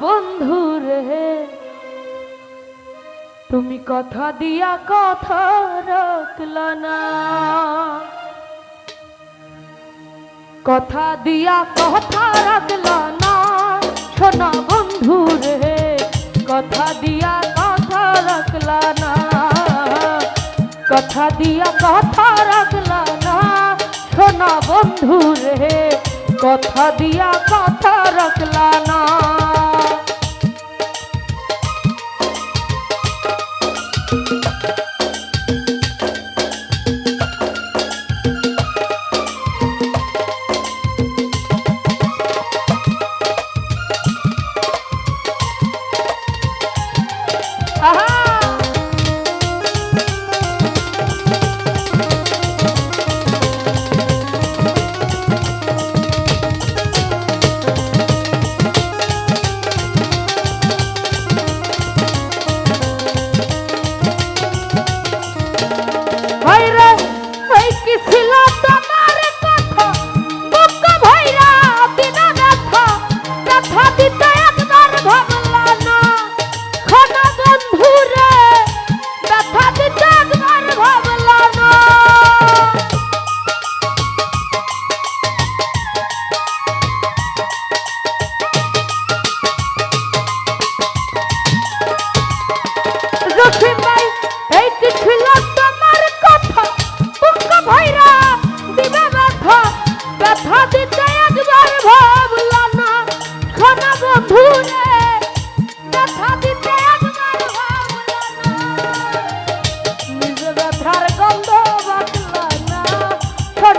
বন্ধু রে। তুমি কথা দিয়া কথা রাখল না। কথা দিয়া কথা রাখল না। শোনা বন্ধু রে, কথা দিয়া কথা রাখল না। কথা দিয়া কথা রাখল না। শোনা বন্ধু রে, কথা দিয়া কথা রাখল না।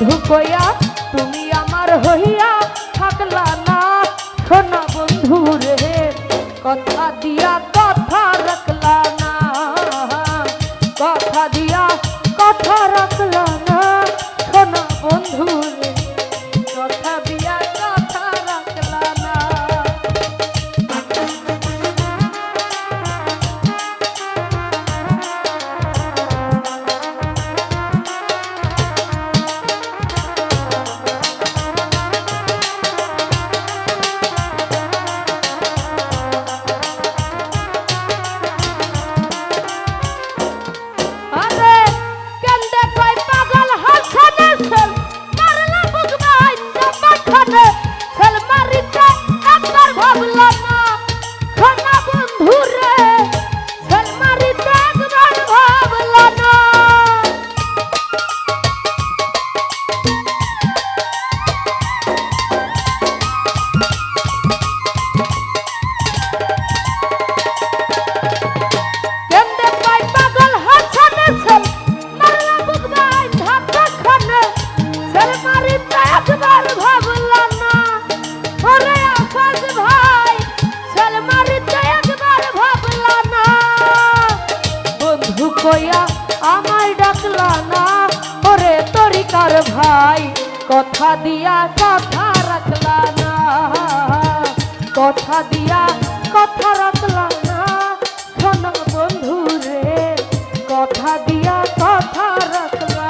বন্ধু তুমি আমার হইয়া থাকলা না। শোনা বন্ধু রে কথা দিয়া কইয়া আমায় ডাকলা না। ওরে তরিকার ভাই, কথা দিয়া কথা রাখলা না। কথা দিয়া কথা রাখলা না। শোনো বন্ধু রে, কথা দিয়া কথা রাখলা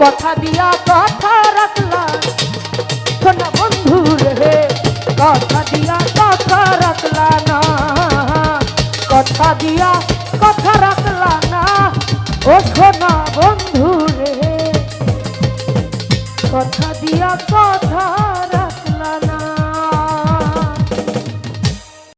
কথা দিয়া কথা রাখলা শোনো বন্ধু রে, কথা দিয়া কথা রাখলা না। কথা দিয়া ও শোনা